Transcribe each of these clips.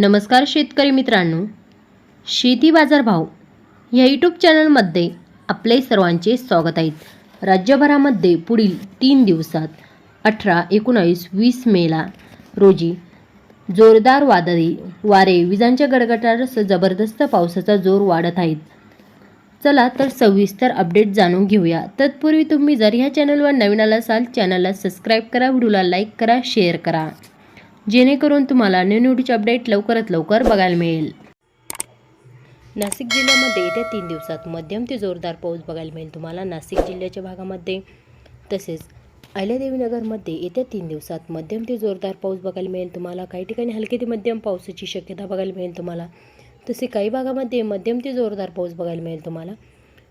नमस्कार शेतकरी मित्रांनो. शेती बाजारभाव या यूट्यूब चॅनलमध्ये आपले सर्वांचे स्वागत आहे. राज्यभरामध्ये पुढील तीन दिवसात अठरा एकोणावीस वीस मेला रोजी जोरदार वादळी वारे विजांच्या गडगडाटासह जबरदस्त पावसाचा जोर वाढत आहेत चला तर सविस्तर अपडेट जाणून घेऊया. तत्पूर्वी तुम्ही जर ह्या चॅनलवर नवीन आला असाल चॅनलला सबस्क्राईब करा व्हिडिओला लाईक करा शेअर करा. जेणेकरून तुम्हाला न्यू नवीन अपडेट लवकरात लवकर बघायला मिळेल. नाशिक जिल्ह्यामध्ये येत्या तीन दिवसात मध्यम ते जोरदार पाऊस बघायला मिळेल तुम्हाला. नाशिक जिल्ह्याच्या भागामध्ये तसेच अहिल्यादेवीनगरमध्ये येत्या तीन दिवसात मध्यम ते जोरदार पाऊस बघायला मिळेल तुम्हाला. काही ठिकाणी हलके ते मध्यम पावसाची शक्यता बघायला मिळेल तुम्हाला. तसे काही भागामध्ये मध्यम ते जोरदार पाऊस बघायला मिळेल तुम्हाला.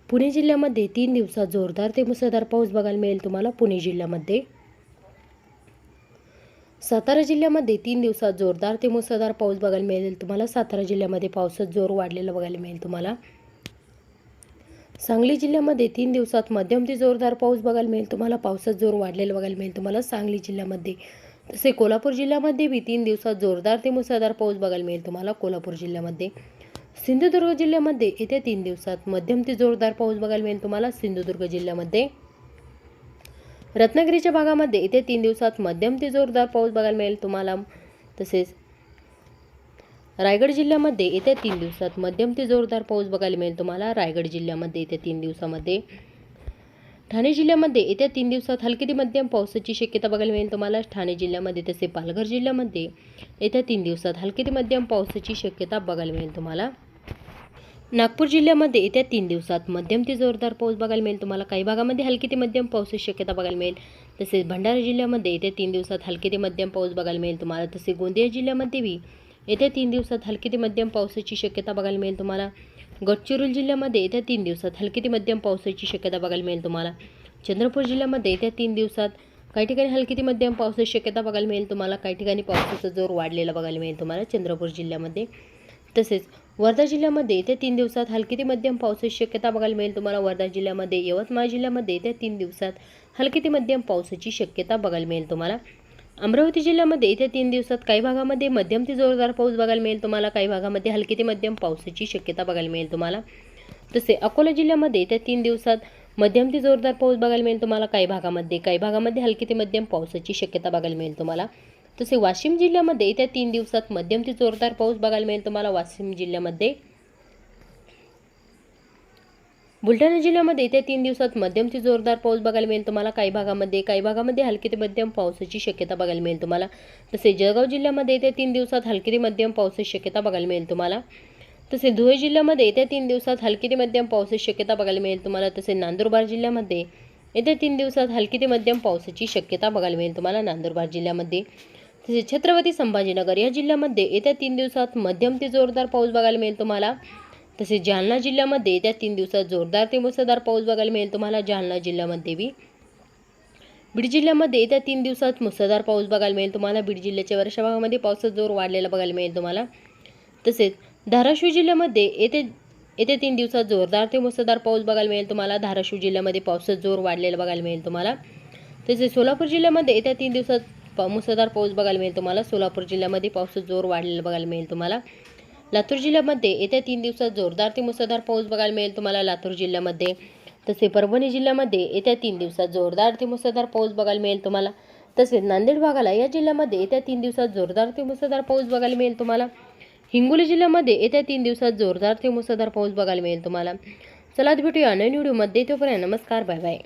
पुणे जिल्ह्यामध्ये तीन दिवसात जोरदार ते मुसळधार पाऊस बघायला मिळेल तुम्हाला. पुणे जिल्ह्यामध्ये सातारा जिल्ह्यामध्ये तीन दिवसात जोरदार ते मुसळधार पाऊस बघायला मिळेल. तुम्हाला सातारा जिल्ह्यामध्ये पावसात जोर वाढलेला बघायला मिळेल तुम्हाला. सांगली जिल्ह्यामध्ये तीन दिवसात मध्यम ते जोरदार पाऊस बघायला मिळेल तुम्हाला. पावसात जोर वाढलेला बघायला मिळेल तुम्हाला सांगली जिल्ह्यामध्ये. तसे कोल्हापूर जिल्ह्यामध्ये बी तीन दिवसात जोरदार ते मुसळधार पाऊस बघायला मिळेल तुम्हाला कोल्हापूर जिल्ह्यामध्ये. सिंधुदुर्ग जिल्ह्यामध्ये येत्या तीन दिवसात मध्यम ते जोरदार पाऊस बघायला मिळेल तुम्हाला सिंधुदुर्ग जिल्ह्यामध्ये. रत्नागिरीच्या भागामध्ये इथे तीन दिवसात मध्यम ते जोरदार पाऊस बघायला मिळेल तुम्हाला. तसेच रायगड जिल्ह्यामध्ये येत्या तीन दिवसात मध्यम ते जोरदार पाऊस बघायला मिळेल तुम्हाला. रायगड जिल्ह्यामध्ये येत्या तीन दिवसामध्ये. ठाणे जिल्ह्यामध्ये येत्या तीन दिवसात हलकी ते मध्यम पावसाची शक्यता बघायला मिळेल तुम्हाला. ठाणे जिल्ह्यामध्ये तसे पालघर जिल्ह्यामध्ये येत्या तीन दिवसात हलकी ते मध्यम पावसाची शक्यता बघायला मिळेल तुम्हाला. नागपूर जिल्ह्यामध्ये येत्या तीन दिवसात मध्यम ते जोरदार पाऊस बघायला मिळेल. तुम्हाला काही भागामध्ये हलकी ते मध्यम पावसाची शक्यता बघायला मिळेल. तसेच भंडारा जिल्ह्यामध्ये येत्या तीन दिवसात हलकी ते मध्यम पाऊस बघायला मिळेल तुम्हाला. तसे गोंदिया जिल्ह्यामध्ये बी येत्या तीन दिवसात हलकी ते मध्यम पावसाची शक्यता बघायला मिळेल तुम्हाला. गडचिरोली जिल्ह्यामध्ये येत्या तीन दिवसात हलकी ते मध्यम पावसाची शक्यता बघायला मिळेल तुम्हाला. चंद्रपूर जिल्ह्यामध्ये येत्या तीन दिवसात काही ठिकाणी हलकी ते मध्यम पावसाची शक्यता बघायला मिळेल तुम्हाला. काही ठिकाणी पावसाचा जोर वाढलेला बघायला मिळेल तुम्हाला चंद्रपूर जिल्ह्यामध्ये. तसेच वर्धा जिल्ह्यामध्ये येत्या तीन दिवसात हलकी ते मध्यम पावसाची शक्यता बघायला मिळेल. तुम्हाला वर्धा जिल्ह्यामध्ये यवतमाळ जिल्ह्यामध्ये येत्या तीन दिवसात हलकी ते मध्यम पावसाची शक्यता बघायला मिळेल तुम्हाला. अमरावती जिल्ह्यामध्ये येत्या तीन दिवसात काही भागामध्ये मध्यम ते जोरदार पाऊस बघायला मिळेल तुम्हाला. काही भागामध्ये हलकी ते मध्यम पावसाची शक्यता बघायला मिळेल तुम्हाला. तसे अकोला जिल्ह्यामध्ये येत्या तीन दिवसात मध्यम ते जोरदार पाऊस बघायला मिळेल तुम्हाला. काही भागामध्ये काही भागामध्ये हलकी ते मध्यम पावसाची शक्यता बघायला मिळेल तुम्हाला. तसे वाशिम जिल्ह्यामध्ये येत्या तीन दिवसात मध्यम ते जोरदार पाऊस बघायला मिळेल. तुम्हाला वाशिम जिल्ह्यामध्ये बुलढाणा जिल्ह्यामध्ये येत्या तीन दिवसात मध्यम ते जोरदार पाऊस बघायला मिळेल. तुम्हाला काही भागामध्ये काही भागामध्ये हलकी ते मध्यम पावसाची शक्यता बघायला मिळेल तुम्हाला. तसे जळगाव जिल्ह्यामध्ये येत्या तीन दिवसात हलकी ते मध्यम पावसाची शक्यता बघायला मिळेल तुम्हाला. तसे धुळे जिल्ह्यामध्ये येत्या तीन दिवसात हलकी ते मध्यम पावसाची शक्यता बघायला मिळेल तुम्हाला. तसे नांदुरबार जिल्ह्यामध्ये येत्या तीन दिवसात हलकी ते मध्यम पावसाची शक्यता बघायला मिळेल तुम्हाला. नांदुरबार जिल्ह्यामध्ये तसेच छत्रपती संभाजीनगर या जिल्ह्यामध्ये येत्या तीन दिवसात मध्यम ते जोरदार पाऊस बघायला मिळेल तुम्हाला. तसेच जालना जिल्ह्यामध्ये येत्या तीन दिवसात जोरदार ते मुसळधार पाऊस बघायला मिळेल तुम्हाला. जालना जिल्ह्यामध्ये बी. बीड जिल्ह्यामध्ये येत्या तीन दिवसात मुसळधार पाऊस बघायला मिळेल तुम्हाला. बीड जिल्ह्याच्या वर्षा भागामध्ये पावसाचा जोर वाढलेला बघायला मिळेल तुम्हाला. तसेच धाराशिव जिल्ह्यामध्ये येते येत्या तीन दिवसात जोरदार ते मुसळधार पाऊस बघायला मिळेल तुम्हाला. धाराशिव जिल्ह्यामध्ये पावसाचा जोर वाढलेला बघायला मिळेल तुम्हाला. तसेच सोलापूर जिल्ह्यामध्ये येत्या तीन दिवसात पा मुसळधार पाऊस बघायला मिळेल तुम्हाला. सोलापूर जिल्ह्यामध्ये पावसाचा जोर वाढलेला बघायला मिळेल तुम्हाला. लातूर जिल्ह्यामध्ये येत्या तीन दिवसात जोरदार ते मुसळधार पाऊस बघायला मिळेल तुम्हाला लातूर जिल्ह्यामध्ये. तसे परभणी जिल्ह्यामध्ये येत्या तीन दिवसात जोरदार ते मुसळधार पाऊस बघायला मिळेल तुम्हाला. तसेच नांदेड भागाला या जिल्ह्यामध्ये येत्या तीन दिवसात जोरदार ते मुसळधार पाऊस बघायला मिळेल तुम्हाला. हिंगोली जिल्ह्यामध्ये येत्या तीन दिवसात जोरदार ते मुसळधार पाऊस बघायला मिळेल तुम्हाला. चला भेटूया नवीन व्हिडिओमध्ये. तोपर्यंत नमस्कार बाय बाय